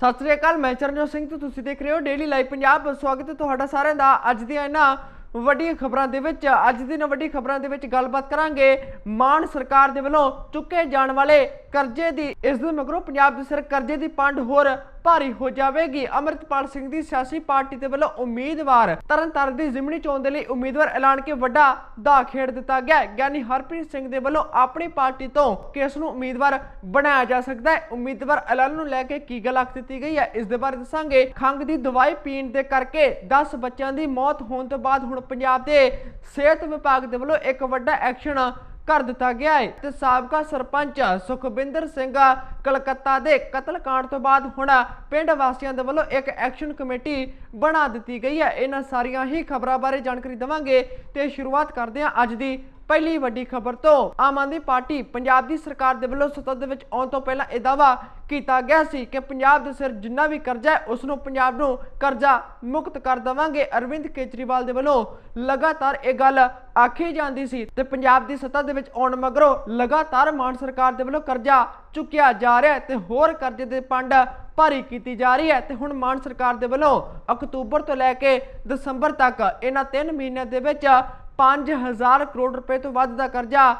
ਸਤਿ ਸ੍ਰੀ ਅਕਾਲ, ਮੈਂ ਚਰਨਜੋਤ ਸਿੰਘ ਤੇ ਤੁਸੀਂ ਦੇਖ ਰਹੇ ਹੋ ਡੇਲੀ ਲਾਈਵ ਪੰਜਾਬ। ਸਵਾਗਤ ਹੈ ਤੁਹਾਡਾ ਸਾਰਿਆਂ ਦਾ। ਅੱਜ ਦੀਆਂ ਇਹਨਾਂ ਵੱਡੀਆਂ ਖਬਰਾਂ ਦੇ ਵਿੱਚ, ਅੱਜ ਦੀ ਇਹਨਾਂ ਵੱਡੀ ਖਬਰਾਂ ਦੇ ਵਿੱਚ ਗੱਲਬਾਤ ਕਰਾਂਗੇ। ਮਾਨ ਸਰਕਾਰ ਦੇ ਵੱਲੋਂ ਚੁੱਕੇ ਜਾਣ ਵਾਲੇ ਕਰਜ਼ੇ ਦੀ, ਇਸ ਦੇ ਮਗਰੋਂ ਪੰਜਾਬ ਦੇ ਸਿਰ ਕਰਜ਼ੇ ਦੀ ਪੰਡ ਹੋਰ ਭਾਰੀ ਹੋ ਜਾਵੇਗੀ। ਅਮਰਿਤਪਾਲ ਸਿੰਘ ਦੀ ਸਿਆਸੀ ਪਾਰਟੀ ਦੇ ਵੱਲੋਂ ਉਮੀਦਵਾਰ ਤਰਨਤਾਰਨ ਦੀ ਜ਼ਿਮਨੀ ਚੋਣ ਦੇ ਲਈ ਉਮੀਦਵਾਰ ਐਲਾਨ ਕੇ ਵੱਡਾ ਦਾ ਖੇਡ ਦਿੱਤਾ ਗਿਆ ਗਿਆਨੀ ਹਰਪ੍ਰੀਤ ਸਿੰਘ ਦੇ ਵੱਲੋਂ ਆਪਣੀ ਪਾਰਟੀ ਤੋਂ ਕਿਸ ਨੂੰ ਉਮੀਦਵਾਰ ਬਣਾਇਆ ਜਾ ਸਕਦਾ ਹੈ। ਉਮੀਦਵਾਰ ਐਲਾਨ ਨੂੰ ਲੈ ਕੇ ਕੀ ਗੱਲ ਆਖ ਦਿੱਤੀ ਗਈ ਹੈ, ਇਸ ਦੇ ਬਾਰੇ ਦੱਸਾਂਗੇ। ਖੰਗ ਦੀ ਦਵਾਈ ਪੀਣ ਦੇ ਕਰਕੇ 10 ਬੱਚਿਆਂ ਦੀ ਮੌਤ ਹੋਣ ਤੋਂ ਬਾਅਦ ਹੁਣ ਪੰਜਾਬ ਦੇ ਸਿਹਤ ਵਿਭਾਗ ਦੇ ਵੱਲੋਂ ਇੱਕ ਵੱਡਾ ਐਕਸ਼ਨ ਕਰ ਦਿੱਤਾ ਗਿਆ ਹੈ। ਤੇ ਸਾਬਕਾ ਸਰਪੰਚ ਸੁਖਬਿੰਦਰ ਸਿੰਘ ਕਲਕੱਤਾ ਦੇ ਕਤਲकांड ਤੋਂ ਬਾਅਦ ਹੁਣ ਪਿੰਡ ਵਾਸੀਆਂ ਦੇ ਵੱਲੋਂ ਇੱਕ ਐਕਸ਼ਨ ਕਮੇਟੀ ਬਣਾ ਦਿੱਤੀ ਗਈ ਹੈ। ਇਹਨਾਂ ਸਾਰੀਆਂ ਹੀ ਖਬਰਾਂ ਬਾਰੇ ਜਾਣਕਾਰੀ ਦਵਾਂਗੇ ਤੇ ਸ਼ੁਰੂਆਤ ਕਰਦੇ ਹਾਂ ਅੱਜ ਦੀ ਪਹਿਲੀ ਵੱਡੀ ਖਬਰ ਤੋਂ ਆਮ ਆਦਮੀ ਪਾਰਟੀ ਪੰਜਾਬ ਦੀ ਸਰਕਾਰ ਦੇ ਵੱਲੋਂ ਸੱਤਾ ਦੇ ਵਿੱਚ ਆਉਣ ਤੋਂ ਪਹਿਲਾਂ ਇਹ ਦਾਅਵਾ ਕੀਤਾ ਗਿਆ ਸੀ ਕਿ ਪੰਜਾਬ ਦੇ ਸਿਰ ਜਿੰਨਾ ਵੀ ਕਰਜ਼ਾ ਹੈ, ਉਸ ਨੂੰ ਪੰਜਾਬ ਨੂੰ ਕਰਜ਼ਾ ਮੁਕਤ ਕਰ ਦੇਵਾਂਗੇ। ਅਰਵਿੰਦ ਕੇਜਰੀਵਾਲ ਦੇ ਵੱਲੋਂ ਲਗਾਤਾਰ ਇਹ ਗੱਲ ਆਖੀ ਜਾਂਦੀ ਸੀ ਤੇ ਪੰਜਾਬ ਦੀ ਸੱਤਾ ਦੇ ਵਿੱਚ ਆਉਣ ਮਗਰੋਂ ਲਗਾਤਾਰ ਮਾਨ ਸਰਕਾਰ ਦੇ ਵੱਲੋਂ ਕਰਜ਼ਾ ਚੁੱਕਿਆ ਜਾ ਰਿਹਾ ਤੇ ਹੋਰ ਕਰਜ਼ੇ ਦੇ ਪੰਡ ਭਾਰੀ ਕੀਤੀ ਜਾ ਰਹੀ ਹੈ ਤੇ ਹੁਣ ਮਾਨ ਸਰਕਾਰ ਦੇ ਵੱਲੋਂ ਅਕਤੂਬਰ ਤੋਂ ਲੈ ਕੇ ਦਸੰਬਰ ਤੱਕ ਇਹਨਾਂ 3 ਮਹੀਨਿਆਂ ਦੇ ਵਿੱਚ 5000 ਕਰੋੜ ਰੁਪਏ ਤੋਂ ਵੱਧ ਦਾ ਕਰਜ਼ਾ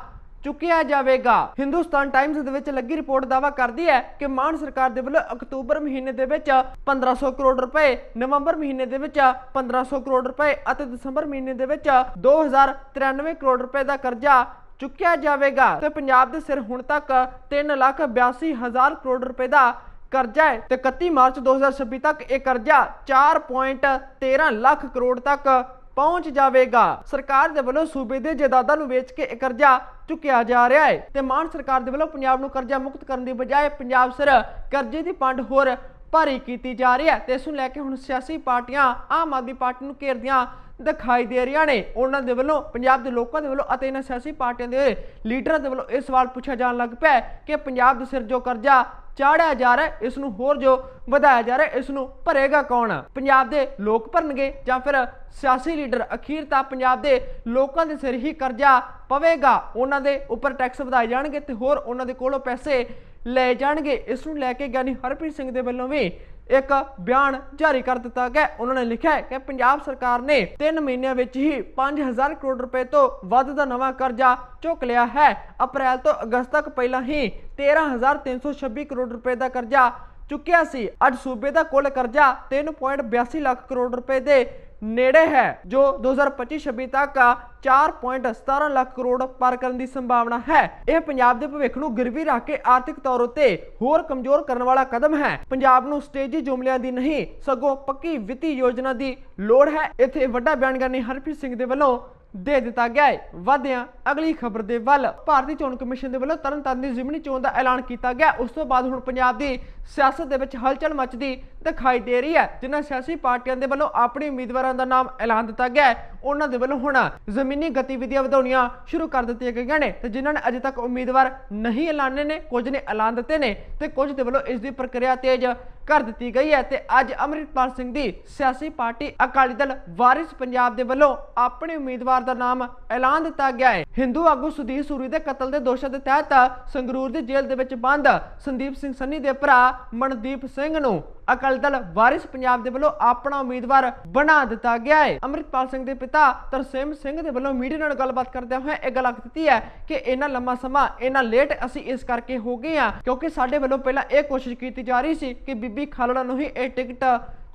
ਚੁੱਕਿਆ ਜਾਵੇਗਾ। ਹਿੰਦੁਸਤਾਨ ਟਾਈਮਜ਼ ਦੇ ਵਿੱਚ ਲੱਗੀ ਰਿਪੋਰਟ ਦਾਵਾ ਕਰਦੀ ਹੈ ਕਿ ਮਾਨ ਸਰਕਾਰ ਦੇ ਵੱਲੋਂ ਅਕਤੂਬਰ ਮਹੀਨੇ ਦੇ ਵਿੱਚ 1500 ਕਰੋੜ ਰੁਪਏ, ਨਵੰਬਰ ਮਹੀਨੇ ਦੇ ਵਿੱਚ 1500 ਕਰੋੜ ਰੁਪਏ ਅਤੇ ਦਸੰਬਰ ਮਹੀਨੇ ਦੇ ਵਿੱਚ 2093 ਕਰੋੜ ਰੁਪਏ ਦਾ ਕਰਜ਼ਾ ਚੁੱਕਿਆ ਜਾਵੇਗਾ। ਤੇ ਪੰਜਾਬ ਦੇ ਸਿਰ ਹੁਣ ਤੱਕ 382000 ਕਰੋੜ ਰੁਪਏ ਦਾ ਕਰਜ਼ਾ ਹੈ ਤੇ 31 ਮਾਰਚ 2026 ਤੱਕ ਇਹ ਕਰਜ਼ਾ 4.13 ਲੱਖ ਕਰੋੜ ਤੱਕ ਪਹੁੰਚ ਜਾਵੇਗਾ। ਸਰਕਾਰ ਦੇ ਵੱਲੋਂ ਸੂਬੇ ਦੇ ਜਾਇਦਾਦਾਂ ਨੂੰ ਵੇਚ ਕੇ ਇਹ ਕਰਜ਼ਾ ਚੁੱਕਿਆ ਜਾ ਰਿਹਾ ਹੈ। ਤੇ ਮਾਨ ਸਰਕਾਰ ਦੇ ਵੱਲੋਂ ਪੰਜਾਬ ਨੂੰ ਕਰਜ਼ਾ ਮੁਕਤ ਕਰਨ ਦੀ ਬਜਾਏ ਪੰਜਾਬ ਸਿਰ ਕਰਜ਼ੇ ਦੀ ਪੰਡ ਹੋਰ ਭਾਰੀ ਕੀਤੀ ਜਾ ਰਹੀ ਹੈ। ਤੇ ਇਸ ਨੂੰ ਲੈ ਕੇ ਹੁਣ ਸਿਆਸੀ ਪਾਰਟੀਆਂ ਆਮ ਆਦਮੀ ਪਾਰਟੀ ਨੂੰ ਘੇਰਦੀਆਂ ਦਿਖਾਈ ਦੇ ਰਹੀਆਂ ਨੇ। ਉਹਨਾਂ ਦੇ ਵੱਲੋਂ ਪੰਜਾਬ ਦੇ ਲੋਕਾਂ ਦੇ ਵੱਲੋਂ ਅਤੇ ਇਹਨਾਂ ਸਿਆਸੀ ਪਾਰਟੀਆਂ ਦੇ ਲੀਡਰਾਂ ਦੇ ਵੱਲੋਂ ਇਹ ਸਵਾਲ ਪੁੱਛਿਆ ਜਾਣ ਲੱਗ ਪਿਆ ਕਿ ਪੰਜਾਬ ਦੇ ਸਿਰ ਜੋ ਕਰਜ਼ਾ ਚਾੜਿਆ ਜਾ ਰਿਹਾ ਹੈ, ਇਸ ਨੂੰ ਹੋਰ ਜੋ ਵਧਾਇਆ ਜਾ ਰਿਹਾ ਹੈ, ਇਸ ਨੂੰ ਭਰੇਗਾ ਕੌਣ? ਪੰਜਾਬ ਦੇ ਲੋਕ ਭਰਨਗੇ ਜਾਂ ਫਿਰ ਸਿਆਸੀ ਲੀਡਰ? ਅਖੀਰ ਤਾਂ ਪੰਜਾਬ ਦੇ ਲੋਕਾਂ ਦੇ ਸਿਰ ਹੀ ਕਰਜ਼ਾ ਪਵੇਗਾ। ਉਹਨਾਂ ਦੇ ਉੱਪਰ ਟੈਕਸ ਵਧਾਏ ਜਾਣਗੇ ਤੇ ਹੋਰ ਉਹਨਾਂ ਦੇ ਕੋਲੋਂ ਪੈਸੇ ਲੈ ਜਾਣਗੇ। ਇਸ ਨੂੰ ਲੈ ਕੇ ਗਿਆਨੀ ਹਰਪ੍ਰੀਤ ਸਿੰਘ ਦੇ ਵੱਲੋਂ ਵੀ ਇੱਕ ਬਿਆਨ ਜਾਰੀ ਕਰ ਦਿੱਤਾ ਗਿਆ ਉਹਨਾਂ ਨੇ ਲਿਖਿਆ ਹੈ ਕਿ ਪੰਜਾਬ ਸਰਕਾਰ ਨੇ 3 ਮਹੀਨਿਆਂ ਵਿੱਚ ਹੀ 5000 ਕਰੋੜ ਰੁਪਏ ਤੋਂ ਵੱਧ ਦਾ ਨਵਾਂ ਕਰਜ਼ਾ ਚੁੱਕ ਲਿਆ ਹੈ। ਅਪ੍ਰੈਲ ਤੋਂ ਅਗਸਤ ਤੱਕ ਪਹਿਲਾਂ ਹੀ 13326 ਕਰੋੜ ਰੁਪਏ ਦਾ ਕਰਜ਼ਾ ਚੁੱਕਿਆ ਸੀ। ਅੱਜ ਸੂਬੇ ਦਾ ਕੁੱਲ ਕਰਜ਼ਾ 3.82 ਲੱਖ ਕਰੋੜ ਰੁਪਏ ਦੇ ਨੇੜੇ ਹੈ, ਜੋ 2025-26 ਤੱਕ 4.17 ਲੱਖ ਕਰੋੜ ਪਾਰ ਕਰਨ ਦੀ ਸੰਭਾਵਨਾ ਹੈ। ਇਹ ਪੰਜਾਬ ਦੇ ਭਵਿੱਖ ਨੂੰ ਗਿਰਵੀ ਰੱਖ ਕੇ ਆਰਥਿਕ ਤੌਰ ਉਤੇ ਹੋਰ ਕਮਜ਼ੋਰ ਕਰਨ ਵਾਲਾ ਕਦਮ ਹੈ। ਪੰਜਾਬ ਨੂੰ ਸਟੇਜੀ ਜੁਮਲਿਆਂ ਦੀ ਨਹੀਂ, ਸਗੋਂ ਪੱਕੀ ਵਿੱਤੀ ਯੋਜਨਾ ਦੀ ਲੋੜ ਹੈ। ਇੱਥੇ ਵੱਡਾ ਬਿਆਨ ਕਰਨੀ ਹਰਪ੍ਰੀਤ ਸਿੰਘ ਦੇ ਵੱਲੋਂ ਦੇ ਦਿੱਤਾ ਗਿਆ ਹੈ। ਵਧਿਆਂ ਅਗਲੀ ਖਬਰ ਦੇ ਵੱਲ ਭਾਰਤੀ ਚੋਣ ਕਮਿਸ਼ਨ ਦੇ ਵੱਲੋਂ ਤਰਨਤਾਰਨ ਦੀ ਜ਼ਿਮਨੀ ਚੋਣ ਦਾ ਐਲਾਨ ਕੀਤਾ ਗਿਆ। ਉਸ ਤੋਂ ਬਾਅਦ ਹੁਣ ਪੰਜਾਬ ਦੀ ਸਿਆਸਤ ਦੇ ਵਿੱਚ ਹਲਚਲ ਮਚਦੀ ਦਿਖਾਈ ਦੇ ਰਹੀ ਹੈ, ਜਿਨ੍ਹਾਂ ਸਿਆਸੀ ਪਾਰਟੀਆਂ ਦੇ ਵੱਲੋਂ ਆਪਣੇ ਉਮੀਦਵਾਰਾਂ ਦਾ ਨਾਮ ਐਲਾਨ ਦਿੱਤਾ ਗਿਆ ਹੈ। ਉਹਨਾਂ ਦੇ ਵੱਲੋਂ ਹੁਣ ਜ਼ਮੀਨੀ ਗਤੀਵਿਧੀਆਂ ਵਧਾਉਣੀਆਂ ਸ਼ੁਰੂ ਕਰ ਦਿੱਤੀਆਂ ਗਈਆਂ ਨੇ ਤੇ ਜਿਨ੍ਹਾਂ ਨੇ ਅਜੇ ਤੱਕ ਉਮੀਦਵਾਰ ਨਹੀਂ ਐਲਾਨੇ ਨੇ, ਕੁਝ ਨੇ ਐਲਾਨ ਦਿੱਤੇ ਨੇ ਤੇ ਕੁਝ ਦੇ ਵੱਲੋਂ ਇਸ ਦੀ ਪ੍ਰਕਿਰਿਆ ਤੇਜ਼ ਕਰ ਦਿੱਤੀ ਗਈ ਹੈ ਤੇ ਅੱਜ ਅਮਰਿਤਪਾਲ ਸਿੰਘ ਦੀ ਸਿਆਸੀ ਪਾਰਟੀ ਅਕਾਲੀ ਦਲ ਵਾਰਿਸ ਪੰਜਾਬ ਦੇ ਵੱਲੋਂ ਆਪਣੇ ਉਮੀਦਵਾਰ ਦਾ ਨਾਮ ਐਲਾਨ ਦਿੱਤਾ ਗਿਆ ਹੈ। ਹਿੰਦੂ ਆਗੂ ਸੁਧੀਰ ਸੂਰੀ ਦੇ ਕਤਲ ਦੇ ਦੋਸ਼ਾਂ ਦੇ ਤਹਿਤ ਸੰਗਰੂਰ ਦੀ ਜੇਲ੍ਹ ਦੇ ਵਿੱਚ ਬੰਦ ਸੰਦੀਪ ਸਿੰਘ ਸੰਨੀ ਦੇ ਭਰਾ ਮਨਦੀਪ ਸਿੰਘ ਨੂੰ ਅਕਾਲੀ ਦਲ ਵਾਰਿਸ ਪੰਜਾਬ ਦੇ ਵੱਲੋਂ ਆਪਣਾ ਉਮੀਦਵਾਰ ਬਣਾ ਦਿੱਤਾ ਗਿਆ ਹੈ। ਅਮਰਿਤਪਾਲ ਸਿੰਘ ਦੇ ਪਿਤਾ ਤਰਸੇਮ ਸਿੰਘ ਦੇ ਵੱਲੋਂ ਮੀਡੀਆ ਨਾਲ ਗੱਲਬਾਤ ਕਰਦਿਆਂ ਹੋਇਆ ਇਹ ਗੱਲ ਆਖ ਦਿੱਤੀ ਹੈ ਕਿ ਇਹਨਾਂ ਲੰਮਾ ਸਮਾਂ ਇਹਨਾਂ ਲੇਟ ਅਸੀਂ ਇਸ ਕਰਕੇ ਹੋ ਗਏ ਆ ਕਿਉਂਕਿ ਸਾਡੇ ਵੱਲੋਂ ਪਹਿਲਾਂ ਇਹ ਕੋਸ਼ਿਸ਼ ਕੀਤੀ ਜਾ ਰਹੀ ਸੀ ਕਿ ਬੀਬੀ ਖਾਲੜਾ ਨੂੰ ਹੀ ਇਹ ਟਿਕਟ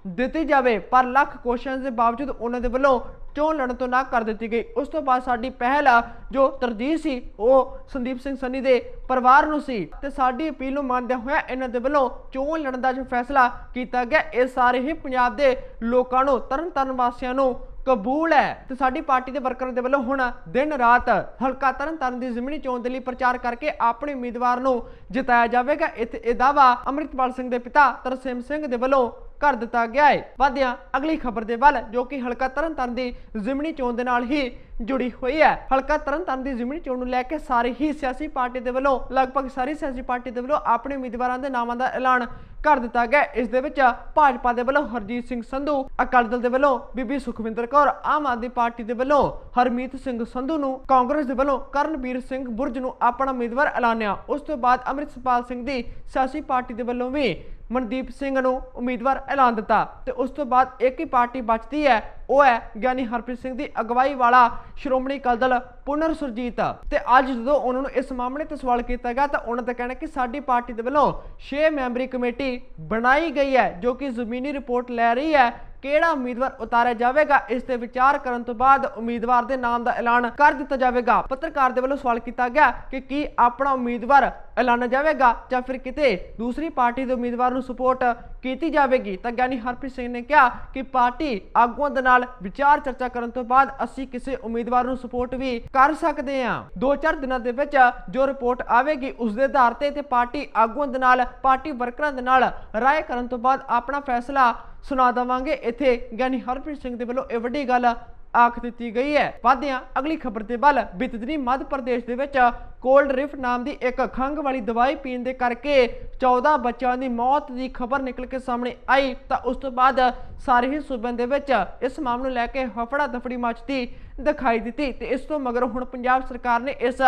ਦਿੱਤੀ ਜਾਵੇ। ਪਰ ਲੱਖ ਕੋਸ਼ਿਸ਼ਾਂ ਦੇ ਬਾਵਜੂਦ ਉਹਨਾਂ ਦੇ ਵੱਲੋਂ ਚੋਣ ਲੜਨ ਤੋਂ ਨਾ ਕਰ ਦਿੱਤੀ ਗਈ। ਉਸ ਤੋਂ ਬਾਅਦ ਸਾਡੀ ਪਹਿਲ ਜੋ ਤਰਜੀਹ ਸੀ, ਉਹ ਸੰਦੀਪ ਸਿੰਘ ਸੰਨੀ ਦੇ ਪਰਿਵਾਰ ਨੂੰ ਸੀ। ਤੇ ਸਾਡੀ ਅਪੀਲ ਨੂੰ ਮੰਨਦਿਆਂ ਹੋਇਆ ਇਹਨਾਂ ਦੇ ਵੱਲੋਂ ਚੋਣ ਲੜਨ ਦਾ ਜੋ ਫੈਸਲਾ ਕੀਤਾ ਗਿਆ, ਇਹ ਸਾਰੇ ਹੀ ਪੰਜਾਬ ਦੇ ਲੋਕਾਂ ਨੂੰ, ਤਰਨ ਤਾਰਨ ਵਾਸੀਆਂ ਨੂੰ ਕਬੂਲ ਹੈ। ਤੇ ਸਾਡੀ ਪਾਰਟੀ ਦੇ ਵਰਕਰਾਂ ਦੇ ਵੱਲੋਂ ਹੁਣ ਦਿਨ ਰਾਤ ਹਲਕਾ ਤਰਨ ਤਾਰਨ ਦੀ ਜ਼ਿਮਨੀ ਚੋਣ ਦੇ ਲਈ ਪ੍ਰਚਾਰ ਕਰਕੇ ਆਪਣੇ ਉਮੀਦਵਾਰ ਨੂੰ ਜਿਤਾਇਆ ਜਾਵੇਗਾ। ਇੱਥੇ ਇਹ ਦਾਵਾ ਅੰਮ੍ਰਿਤਪਾਲ ਸਿੰਘ ਦੇ ਪਿਤਾ ਤਰਸੇਮ ਸਿੰਘ ਦੇ ਵੱਲੋਂ ਕਰ ਦਿੱਤਾ ਗਿਆ ਹੈ ਵਧਿਆ, ਅਗਲੀ ਖਬਰ ਦੇ ਵੱਲ ਜੋ ਕਿ ਹਲਕਾ ਤਰਨ ਦੀ ਜ਼ਿਮਨੀ ਚੋਣ ਦੇ ਨਾਲ ਹੀ ਜੁੜੀ ਹੋਈ ਹੈ। ਹਲਕਾ ਤਰਨ ਦੀ ਜ਼ਿਮਨੀ ਚੋਣ ਨੂੰ ਲੈ ਕੇ ਸਾਰੇ ਹੀ ਸਿਆਸੀ ਪਾਰਟੀ ਦੇ ਵੱਲੋਂ, ਲਗਭਗ ਸਾਰੀ ਸਿਆਸੀ ਪਾਰਟੀ ਦੇ ਵੱਲੋਂ ਆਪਣੇ ਉਮੀਦਵਾਰਾਂ ਦੇ ਨਾਮਾਂ ਦਾ ਐਲਾਨ ਕਰ ਦਿੱਤਾ ਗਿਆ ਇਸ ਦੇ ਵਿੱਚ ਭਾਜਪਾ ਦੇ ਵੱਲੋਂ ਹਰਜੀਤ ਸਿੰਘ ਸੰਧੂ, ਅਕਾਲੀ ਦਲ ਦੇ ਵੱਲੋਂ ਬੀਬੀ ਸੁਖਵਿੰਦਰ ਕੌਰ, ਆਮ ਆਦਮੀ ਪਾਰਟੀ ਦੇ ਵੱਲੋਂ ਹਰਮੀਤ ਸਿੰਘ ਸੰਧੂ ਨੂੰ, ਕਾਂਗਰਸ ਦੇ ਵੱਲੋਂ ਕਰਨਵੀਰ ਸਿੰਘ ਬੁਰਜ ਨੂੰ ਆਪਣਾ ਉਮੀਦਵਾਰ ਐਲਾਨਿਆ। ਉਸ ਤੋਂ ਬਾਅਦ ਅੰਮ੍ਰਿਤਪਾਲ ਸਿੰਘ ਦੀ ਸਿਆਸੀ ਪਾਰਟੀ ਦੇ ਵੱਲੋਂ ਵੀ ਮਨਦੀਪ ਸਿੰਘ ਨੂੰ ਉਮੀਦਵਾਰ ਐਲਾਨ ਦਿੱਤਾ ਤੇ ਉਸ ਤੋਂ ਬਾਅਦ ਇੱਕ ਹੀ ਪਾਰਟੀ ਬਚਦੀ ਹੈ, ਉਹ ਹੈ ਗਿਆਨੀ ਹਰਪ੍ਰੀਤ ਸਿੰਘ ਦੀ ਅਗਵਾਈ ਵਾਲਾ ਸ਼੍ਰੋਮਣੀ ਅਕਾਲੀ ਦਲ ਪੁਨਰ ਸੁਰਜੀਤ ਤੇ ਅੱਜ ਜਦੋਂ ਉਹਨਾਂ ਨੂੰ ਇਸ ਮਾਮਲੇ ਤੇ ਸਵਾਲ ਕੀਤਾ ਗਿਆ ਤਾਂ ਉਹਨਾਂ ਦਾ ਕਹਿਣਾ ਕਿ ਸਾਡੀ ਪਾਰਟੀ ਦੇ ਵੱਲੋਂ 6 ਮੈਂਬਰੀ ਕਮੇਟੀ ਬਣਾਈ ਗਈ ਹੈ, ਜੋ ਕਿ ਜ਼ਮੀਨੀ ਰਿਪੋਰਟ ਲੈ ਰਹੀ ਹੈ ਕਿਹੜਾ ਉਮੀਦਵਾਰ ਉਤਾਰਿਆ ਜਾਵੇਗਾ, ਇਸ ਤੇ ਵਿਚਾਰ ਕਰਨ ਤੋਂ ਬਾਅਦ ਉਮੀਦਵਾਰ ਦੇ ਨਾਮ ਦਾ ਐਲਾਨ ਕਰ ਦਿੱਤਾ ਜਾਵੇਗਾ। ਪੱਤਰਕਾਰ ਦੇ ਵੱਲੋਂ ਸਵਾਲ ਕੀਤਾ ਗਿਆ ਕਿ ਕੀ ਆਪਣਾ ਉਮੀਦਵਾਰ ਐਲਾਨਿਆ ਜਾਵੇਗਾ ਜਾਂ ਫਿਰ ਕਿਤੇ ਦੂਸਰੀ ਪਾਰਟੀ ਦੇ ਉਮੀਦਵਾਰ ਨੂੰ ਸਪੋਰਟ ਕੀਤੀ ਜਾਵੇਗੀ? ਤਾਂ ਗਿਆਨੀ ਹਰਪ੍ਰੀਤ ਸਿੰਘ ਨੇ ਕਿਹਾ ਕਿ ਪਾਰਟੀ ਆਗੂਆਂ ਦੇ ਨਾਲ ਵਿਚਾਰ ਚਰਚਾ ਕਰਨ ਤੋਂ ਬਾਅਦ ਅਸੀਂ ਕਿਸੇ ਉਮੀਦਵਾਰ ਨੂੰ ਸਪੋਰਟ ਵੀ ਕਰ ਸਕਦੇ ਹਾਂ। ਦੋ ਚਾਰ ਦਿਨਾਂ ਦੇ ਵਿੱਚ ਜੋ ਰਿਪੋਰਟ ਆਵੇਗੀ, ਉਸ ਦੇ ਆਧਾਰ ਤੇ ਤੇ ਪਾਰਟੀ ਆਗੂਆਂ ਦੇ ਨਾਲ, ਪਾਰਟੀ ਵਰਕਰਾਂ ਦੇ ਨਾਲ ਰਾਏ ਕਰਨ ਤੋਂ ਬਾਅਦ ਆਪਣਾ ਫੈਸਲਾ ਸੁਣਾ ਦੇਵਾਂਗੇ। ਇੱਥੇ ਗਿਆਨੀ ਹਰਪ੍ਰੀਤ ਸਿੰਘ ਦੇ ਵੱਲੋਂ ਇਹ ਵੱਡੀ ਗੱਲ ਆਖ ਦਿੱਤੀ ਗਈ ਹੈ। ਵਾਧਿਆਂ ਅਗਲੀ ਖਬਰ ਦੇ ਵੱਲ ਬੀਤਦਨੀ ਮੱਧ ਪ੍ਰਦੇਸ਼ ਦੇ ਵਿੱਚ ਕੋਲਡ ਰਿਫ ਨਾਮ ਦੀ ਇੱਕ ਖੰਘ ਵਾਲੀ ਦਵਾਈ ਪੀਣ ਦੇ ਕਰਕੇ 14 ਬੱਚਿਆਂ ਦੀ ਮੌਤ ਦੀ ਖਬਰ ਨਿਕਲ ਕੇ ਸਾਹਮਣੇ ਆਈ। ਤਾਂ ਉਸ ਤੋਂ ਬਾਅਦ ਸਾਰੇ ਹੀ ਸੂਬਿਆਂ ਦੇ ਵਿੱਚ ਇਸ ਮਾਮਲੇ ਨੂੰ ਲੈ ਕੇ ਹਫੜਾ ਦਫੜੀ ਮਚਦੀ ਦਿਖਾਈ ਦਿੱਤੀ। ਤੇ ਇਸ ਤੋਂ ਮਗਰ ਹੁਣ ਪੰਜਾਬ ਸਰਕਾਰ ਨੇ ਇਸ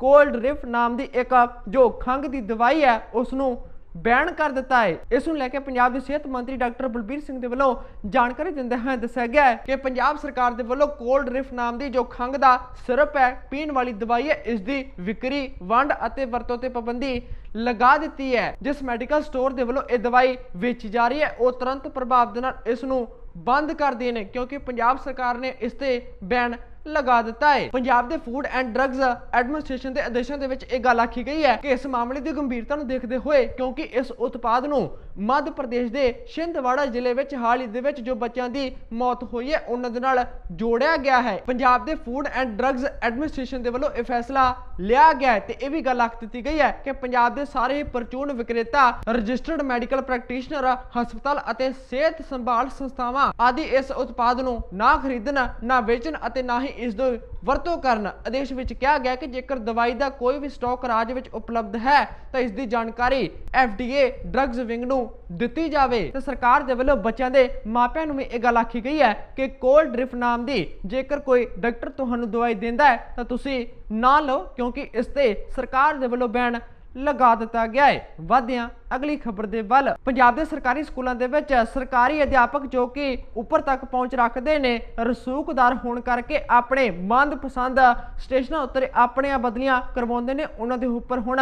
ਕੋਲਡ ਰਿਫ ਨਾਮ ਦੀ ਇੱਕ ਜੋ ਖੰਘ ਦੀ ਦਵਾਈ ਹੈ ਉਸ ਨੂੰ ਬੈਨ ਕਰ ਦਿੱਤਾ ਹੈ। ਇਸ ਨੂੰ ਲੈ ਕੇ ਪੰਜਾਬ ਦੇ ਸਿਹਤ ਮੰਤਰੀ ਡਾਕਟਰ ਬਲਬੀਰ ਸਿੰਘ ਦੇ ਵੱਲੋਂ ਜਾਣਕਾਰੀ ਦਿੰਦੇ ਹੋਏ ਦੱਸਿਆ ਗਿਆ ਹੈ ਕਿ ਪੰਜਾਬ ਸਰਕਾਰ ਦੇ ਵੱਲੋਂ ਕੋਲਡ ਰਿਫ ਨਾਮ ਦੀ ਜੋ ਖੰਘ ਦਾ ਸਿਰਪ ਹੈ, ਪੀਣ ਵਾਲੀ ਦਵਾਈ ਹੈ, ਇਸ ਦੀ ਵਿਕਰੀ, ਵੰਡ ਅਤੇ ਵਰਤੋਂ ਤੇ ਪਾਬੰਦੀ ਲਗਾ ਦਿੱਤੀ ਹੈ। ਜਿਸ ਮੈਡੀਕਲ ਸਟੋਰ ਦੇ ਵੱਲੋਂ ਇਹ ਦਵਾਈ ਵੇਚੀ ਜਾ ਰਹੀ ਹੈ, ਉਹ ਤੁਰੰਤ ਪ੍ਰਭਾਵ ਦੇ ਨਾਲ ਇਸ ਨੂੰ ਬੰਦ ਕਰ ਦੇਣ ਕਿਉਂਕਿ ਪੰਜਾਬ ਸਰਕਾਰ ਨੇ ਇਸ ਤੇ ਬੈਨ ਲਗਾ ਦਿੱਤਾ ਹੈ ਪੰਜਾਬ ਦੇ ਫੂਡ ਐਂਡ ਡਰੱਗਸ ਐਡਮਿਨਿਸਟ੍ਰੇਸ਼ਨ ਦੇ ਆਦੇਸ਼ਾਂ ਦੇ ਵਿੱਚ ਇਹ ਗੱਲ ਆਖੀ ਗਈ ਹੈ ਕਿ ਇਸ ਮਾਮਲੇ ਦੀ ਗੰਭੀਰਤਾ ਨੂੰ ਦੇਖਦੇ ਹੋਏ ਕਿਉਂਕਿ ਇਸ ਉਤਪਾਦ ਨੂੰ ਮੱਧ ਪ੍ਰਦੇਸ਼ ਦੇ ਛਿੰਦਵਾੜਾ ਜ਼ਿਲ੍ਹੇ ਵਿੱਚ ਹਾਲ ਹੀ ਦੇ ਵਿੱਚ ਜੋ ਬੱਚਿਆਂ ਦੀ ਮੌਤ ਹੋਈ ਹੈ, ਉਹਨਾਂ ਦੇ ਨਾਲ ਜੋੜਿਆ ਗਿਆ ਹੈ। ਪੰਜਾਬ ਦੇ ਫੂਡ ਐਂਡ ਡਰੱਗਸ ਐਡਮਿਨਿਸਟ੍ਰੇਸ਼ਨ ਦੇ ਵੱਲੋਂ ਇਹ ਫੈਸਲਾ ਲਿਆ ਗਿਆ ਹੈ ਤੇ ਇਹ ਵੀ ਗੱਲ ਆਖ ਦਿੱਤੀ ਗਈ ਹੈ ਕਿ ਪੰਜਾਬ ਦੇ ਸਾਰੇ ਹੀ ਪਰਚੂਨ ਵਿਕਰੇਤਾ ਰਜਿਸਟਰਡ ਮੈਡੀਕਲ ਪ੍ਰੈਕਟੀਸ਼ਨਰ ਹਸਪਤਾਲ ਅਤੇ ਸਿਹਤ ਸੰਭਾਲ ਸੰਸਥਾਵਾਂ ਆਦਿ ਇਸ ਉਤਪਾਦ ਨੂੰ ਨਾ ਖਰੀਦਣ, ਨਾ ਵੇਚਣ ਅਤੇ ਨਾ ਹੀ ਇਸ ਦੀ ਵਰਤੋਂ ਕਰਨ ਆਦੇਸ਼ ਵਿੱਚ ਕਿਹਾ ਗਿਆ ਕਿ ਜੇਕਰ ਦਵਾਈ ਦਾ ਕੋਈ ਵੀ ਸਟਾਕ ਰਾਜ ਵਿੱਚ ਉਪਲਬਧ ਹੈ, ਤਾਂ ਇਸ ਦੀ ਜਾਣਕਾਰੀ FDA ਡਰੱਗਸ ਵਿੰਗ ਨੂੰ ਦਿੱਤੀ ਜਾਵੇ। ਤੇ ਸਰਕਾਰ ਦੇ ਵੱਲੋਂ ਬੱਚਿਆਂ ਦੇ ਮਾਪਿਆਂ ਨੂੰ ਵੀ ਇਹ ਗੱਲ ਆਖੀ ਗਈ ਹੈ ਕਿ ਕੋਲਡ ਡ੍ਰਿਫਟ ਨਾਮ ਦੀ ਜੇਕਰ ਕੋਈ ਡਾਕਟਰ ਤੁਹਾਨੂੰ ਦਵਾਈ ਦਿੰਦਾ ਹੈ, ਤਾਂ ਤੁਸੀਂ ਨਾ ਲਓ, ਕਿਉਂਕਿ ਇਸ ਤੇ ਸਰਕਾਰ ਦੇ ਵੱਲੋਂ ਬੈਨ ਲਗਾ ਦਿੱਤਾ ਗਿਆ ਹੈ। ਵਾਧਿਆਂ, ਅਗਲੀ ਖਬਰ ਦੇ ਵੱਲ। ਪੰਜਾਬ ਦੇ ਸਰਕਾਰੀ ਸਕੂਲਾਂ ਦੇ ਵਿੱਚ ਸਰਕਾਰੀ ਅਧਿਆਪਕ ਜੋ ਕਿ ਉੱਪਰ ਤੱਕ ਪਹੁੰਚ ਰੱਖਦੇ ਨੇ, ਰਸੂਖਦਾਰ ਹੋਣ ਕਰਕੇ ਆਪਣੇ ਮਨਪਸੰਦ ਸਟੇਸ਼ਨਾਂ ਉੱਤੇ ਆਪਣੀਆਂ ਬਦਲੀਆਂ ਕਰਵਾਉਂਦੇ ਨੇ। ਉਹਨਾਂ ਦੇ ਉੱਪਰ ਹੁਣ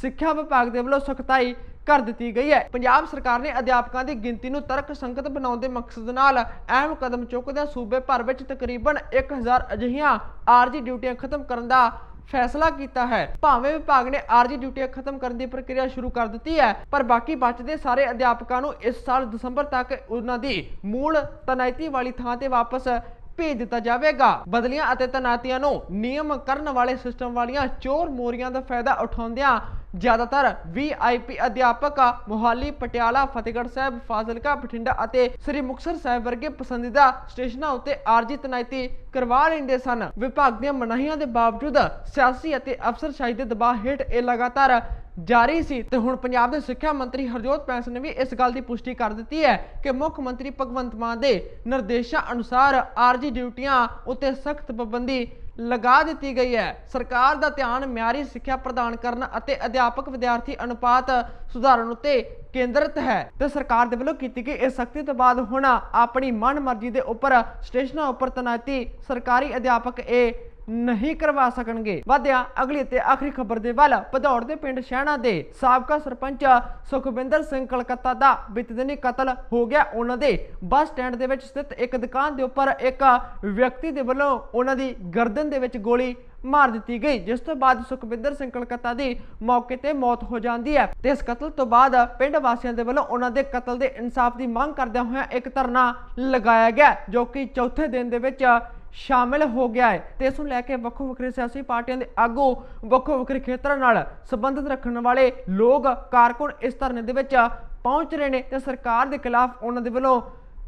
ਸਿੱਖਿਆ ਵਿਭਾਗ ਦੇ ਵੱਲੋਂ ਸਖਤਾਈ ਕਰ ਦਿੱਤੀ ਗਈ ਹੈ। ਪੰਜਾਬ ਸਰਕਾਰ ਨੇ ਅਧਿਆਪਕਾਂ ਦੀ ਗਿਣਤੀ ਨੂੰ ਤਰਕ ਸੰਗਤ ਬਣਾਉਣ ਦੇ ਮਕਸਦ ਨਾਲ ਅਹਿਮ ਕਦਮ ਚੁੱਕਦਿਆਂ ਸੂਬੇ ਭਰ ਵਿੱਚ ਤਕਰੀਬਨ 1000 ਅਜਿਹੀਆਂ ਆਰਜੀ ਡਿਊਟੀਆਂ ਖਤਮ ਕਰਨ ਦਾ ਫੈਸਲਾ ਕੀਤਾ ਹੈ। ਭਾਵੇਂ ਵਿਭਾਗ ਨੇ ਆਰਜੀ ਡਿਊਟੀਆਂ ਖਤਮ ਕਰਨ ਦੀ ਪ੍ਰਕਿਰਿਆ ਸ਼ੁਰੂ ਕਰ ਦਿੱਤੀ ਹੈ, ਪਰ ਬਾਕੀ ਬਚਦੇ ਸਾਰੇ ਅਧਿਆਪਕਾਂ ਨੂੰ ਇਸ ਸਾਲ ਦਸੰਬਰ ਤੱਕ ਉਹਨਾਂ ਦੀ ਮੂਲ ਤਨਾਇਤੀ ਵਾਲੀ ਥਾਂ ਤੇ ਵਾਪਸ ਭੇਜ ਦਿੱਤਾ ਜਾਵੇਗਾ। ਬਦਲੀਆਂ ਅਤੇ ਤਨਾਤੀਆਂ ਨੂੰ ਨਿਯਮ ਕਰਨ ਵਾਲੇ ਸਿਸਟਮ ਵਾਲੀਆਂ ਚੋਰ ਮੋਰੀਆਂ ਦਾ ਫਾਇਦਾ ਉਠਾਉਂਦਿਆਂ ਜ਼ਿਆਦਾਤਰ ਵੀਆਈਪੀ ਅਧਿਆਪਕ ਮੁਹਾਲੀ, ਪਟਿਆਲਾ, ਫਤਿਹਗੜ੍ਹ ਸਾਹਿਬ, ਫਾਜ਼ਿਲਕਾ, ਬਠਿੰਡਾ ਅਤੇ ਸ੍ਰੀ ਮੁਕਤਸਰ ਸਾਹਿਬ ਵਰਗੇ ਪਸੰਦੀਦਾ ਸਟੇਸ਼ਨਾਂ ਉੱਤੇ ਆਰਜੀ ਤਨਾਇਤੀ ਕਰਵਾ ਲੈਂਦੇ ਸਨ। ਵਿਭਾਗ ਦੀਆਂ ਮਨਾਹੀਆਂ ਦੇ ਬਾਵਜੂਦ ਸਿਆਸੀ ਅਤੇ ਅਫਸਰਸ਼ਾਹੀ ਦੇ ਦਬਾਅ ਹੇਠ ਇਹ ਲਗਾਤਾਰ ਜਾਰੀ ਸੀ ਤੇ ਹੁਣ ਪੰਜਾਬ ਦੇ ਸਿੱਖਿਆ ਮੰਤਰੀ ਹਰਜੋਤ ਪੈਂਸ ਨੇ ਵੀ ਇਸ ਗੱਲ ਦੀ ਪੁਸ਼ਟੀ ਕਰ ਦਿੱਤੀ ਹੈ ਕਿ ਮੁੱਖ ਮੰਤਰੀ ਭਗਵੰਤ ਮਾਨ ਦੇ ਨਿਰਦੇਸ਼ਾਂ ਅਨੁਸਾਰ ਆਰਜੀ ਡਿਊਟੀਆਂ ਉੱਤੇ ਸਖਤ ਪਾਬੰਦੀ ਲਗਾ ਦਿੱਤੀ ਗਈ ਹੈ। ਸਰਕਾਰ ਦਾ ਧਿਆਨ ਮਿਆਰੀ ਸਿੱਖਿਆ ਪ੍ਰਦਾਨ ਕਰਨ ਅਤੇ ਅਧਿਆਪਕ ਵਿਦਿਆਰਥੀ ਅਨੁਪਾਤ ਸੁਧਾਰਨ ਉੱਤੇ ਕੇਂਦਰਿਤ ਹੈ ਤੇ ਸਰਕਾਰ ਦੇ ਵੱਲੋਂ ਕੀਤੀ ਗਈ ਇਸ ਸਖਤੀ ਤੋਂ ਬਾਅਦ ਹੁਣ ਆਪਣੀ ਮਨਮਰਜ਼ੀ ਦੇ ਉੱਪਰ ਸਟੇਸ਼ਨਾਂ ਉੱਪਰ ਤਨਾਤੀ ਸਰਕਾਰੀ ਅਧਿਆਪਕ ਇਹ ਨਹੀਂ ਕਰਵਾ ਸਕਣਗੇ। ਵਧਿਆ, ਅਗਲੀ ਤੇ ਆਖਰੀ ਖਬਰ ਦੇ ਵੱਲ ਭਦੌੜ ਦੇ ਪਿੰਡ ਸ਼ਹਿਣਾ ਦੇ ਸਾਬਕਾ ਸਰਪੰਚ ਸੁਖਵਿੰਦਰ ਸਿੰਘ ਕਲਕੱਤਾ ਦਾ ਬਿਤਦਨੀ ਕਤਲ ਹੋ ਗਿਆ। ਉਹਨਾਂ ਦੇ ਬੱਸ ਸਟੈਂਡ ਦੇ ਵਿੱਚ ਸਥਿਤ ਇੱਕ ਦੁਕਾਨ ਦੇ ਉੱਪਰ ਇੱਕ ਵਿਅਕਤੀ ਦੇ ਵੱਲੋਂ ਉਹਨਾਂ ਦੀ ਗਰਦਨ ਦੇ ਵਿੱਚ ਗੋਲੀ ਮਾਰ ਦਿੱਤੀ ਗਈ, ਜਿਸ ਤੋਂ ਬਾਅਦ ਸੁਖਵਿੰਦਰ ਸਿੰਘ ਕਲਕੱਤਾ ਦੀ ਮੌਕੇ ਤੇ ਮੌਤ ਹੋ ਜਾਂਦੀ ਹੈ। ਤੇ ਇਸ ਕਤਲ ਤੋਂ ਬਾਅਦ ਪਿੰਡ ਵਾਸੀਆਂ ਦੇ ਵੱਲੋਂ ਉਹਨਾਂ ਦੇ ਕਤਲ ਦੇ ਇਨਸਾਫ ਦੀ ਮੰਗ ਕਰਦਿਆਂ ਹੋਇਆਂ ਇੱਕ ਧਰਨਾ ਲਗਾਇਆ ਗਿਆ, ਜੋ ਕਿ ਚੌਥੇ ਦਿਨ ਦੇ ਵਿੱਚ ਸ਼ਾਮਿਲ ਹੋ ਗਿਆ ਹੈ ਤੇ ਇਸ ਨੂੰ ਲੈ ਕੇ ਵੱਖੋ ਵੱਖਰੇ ਸਿਆਸੀ ਪਾਰਟੀਆਂ ਦੇ ਆਗੂ, ਵੱਖੋ ਵੱਖਰੇ ਖੇਤਰਾਂ ਨਾਲ ਸੰਬੰਧਿਤ ਰੱਖਣ ਵਾਲੇ ਲੋਕ ਕਾਰਕੁਨ ਇਸ ਧਰਨੇ ਦੇ ਵਿੱਚ ਪਹੁੰਚ ਰਹੇ ਨੇ ਤੇ ਸਰਕਾਰ ਦੇ ਖਿਲਾਫ ਉਹਨਾਂ ਦੇ ਵੱਲੋਂ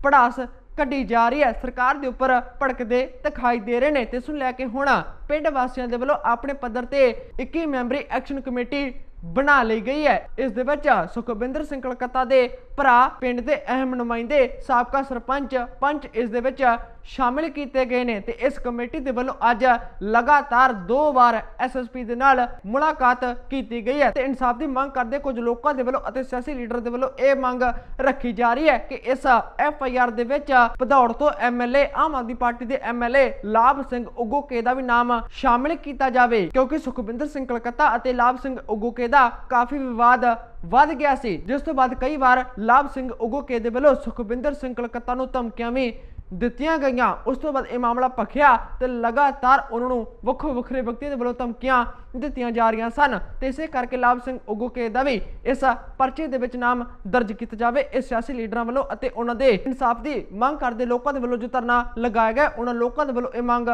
ਪੜਾਸ ਕੱਢੀ ਜਾ ਰਹੀ ਹੈ। ਸਰਕਾਰ ਦੇ ਉੱਪਰ ਭੜਕਦੇ ਦਿਖਾਈ ਦੇ ਰਹੇ ਨੇ ਤੇ ਇਸ ਨੂੰ ਲੈ ਕੇ ਹੁਣ ਪਿੰਡ ਵਾਸੀਆਂ ਦੇ ਵੱਲੋਂ ਆਪਣੇ ਪੱਧਰ ਤੇ 21 ਮੈਂਬਰੀ ਐਕਸ਼ਨ ਕਮੇਟੀ ਬਣਾ ਲਈ ਗਈ ਹੈ। ਇਸ ਦੇ ਵਿੱਚ ਸੁਖਵਿੰਦਰ ਸਿੰਘ ਕਲਕੱਤਾ ਦੇ ਭਰਾ, ਪਿੰਡ ਦੇ ਅਹਿਮ ਨੁਮਾਇੰਦੇ, ਸਾਬਕਾ ਸਰਪੰਚ, ਪੰਚ ਇਸ ਦੇ ਵਿੱਚ ਸ਼ਾਮਿਲ ਕੀਤੇ ਗਏ ਨੇ ਤੇ ਇਸ ਕਮੇਟੀ ਦੇ ਵੱਲੋਂ ਅੱਜ ਲਗਾਤਾਰ ਦੋ ਵਾਰ ਐਸਐਸਪੀ ਦੇ ਨਾਲ ਮੁਲਾਕਾਤ ਕੀਤੀ ਗਈ ਹੈ ਤੇ ਇਨਸਾਫ ਦੀ ਮੰਗ ਕਰਦੇ ਕੁਝ ਲੋਕਾਂ ਦੇ ਵੱਲੋਂ ਅਤੇ ਸਿਆਸੀ ਲੀਡਰ ਦੇ ਵੱਲੋਂ ਇਹ ਮੰਗ ਰੱਖੀ ਜਾ ਰਹੀ ਹੈ ਕਿ ਇਸ ਐਫ ਆਈ ਆਰ ਦੇ ਵਿੱਚ ਭਦੌੜ ਤੋਂ ਐਮਐਲਏ ਆਮ ਆਦਮੀ ਪਾਰਟੀ ਦੇ ਐਮਐਲਏ ਲਾਭ ਸਿੰਘ ਉਗੋਕੇ ਦਾ ਵੀ ਨਾਮ ਸ਼ਾਮਿਲ ਕੀਤਾ ਜਾਵੇ। ਕਿਉਂਕਿ ਸੁਖਵਿੰਦਰ ਸਿੰਘ ਕਲਕੱਤਾ ਅਤੇ ਲਾਭ ਸਿੰਘ ਉਗੋਕੇ ਦਾ ਕਾਫੀ ਵਿਵਾਦ ਵੱਧ ਗਿਆ ਸੀ, ਜਿਸ ਤੋਂ ਬਾਅਦ ਕਈ ਵਾਰ ਲਾਭ ਸਿੰਘ ਉਗੋਕੇ ਦੇ ਵੱਲੋਂ ਸੁਖਬਿੰਦਰ ਸਿੰਘ ਕਲਕੱਤਾ ਨੂੰ ਧਮਕੀਆਂ ਵੀ ਦਿੱਤੀਆਂ ਗਈਆਂ। ਉਸ ਤੋਂ ਬਾਅਦ ਇਹ ਮਾਮਲਾ ਭਖਿਆ ਤੇ ਲਗਾਤਾਰ ਉਹਨਾਂ ਨੂੰ ਵੱਖੋ ਵੱਖਰੇ ਵਿਅਕਤੀਆਂ ਦੇ ਵੱਲੋਂ ਧਮਕੀਆਂ ਦਿੱਤੀਆਂ ਜਾ ਰਹੀਆਂ ਸਨ। ਤੇ ਇਸੇ ਕਰਕੇ ਲਾਭ ਸਿੰਘ ਉਗੋਕੇ ਦਾ ਵੀ ਇਸ ਪਰਚੇ ਦੇ ਵਿੱਚ ਨਾਮ ਦਰਜ ਕੀਤਾ ਜਾਵੇ। ਇਹ ਸਿਆਸੀ ਲੀਡਰਾਂ ਵੱਲੋਂ ਅਤੇ ਉਹਨਾਂ ਦੇ ਇਨਸਾਫ ਦੀ ਮੰਗ ਕਰਦੇ ਲੋਕਾਂ ਦੇ ਵੱਲੋਂ ਜੋ ਧਰਨਾ ਲਗਾਇਆ ਗਿਆ, ਉਹਨਾਂ ਲੋਕਾਂ ਦੇ ਵੱਲੋਂ ਇਹ ਮੰਗ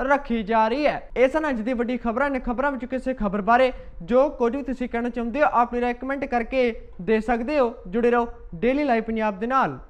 ਰੱਖੀ ਜਾ ਰਹੀ ਹੈ। ਇਸ ਨਾਲ ਅੱਜ ਦੀ ਵੱਡੀ ਖਬਰਾਂ ਨੇ ਖਬਰਾਂ ਵਿੱਚ ਕਿਸੇ ਖਬਰ ਬਾਰੇ ਜੋ ਕੁਝ ਵੀ ਤੁਸੀਂ ਕਹਿਣਾ ਚਾਹੁੰਦੇ ਹੋ ਆਪਣੀ ਰਾਏ ਕਮੈਂਟ ਕਰਕੇ ਦੇ ਸਕਦੇ ਹੋ। ਜੁੜੇ ਰਹੋ ਡੇਲੀ ਲਾਈਵ ਪੰਜਾਬ ਦੇ ਨਾਲ।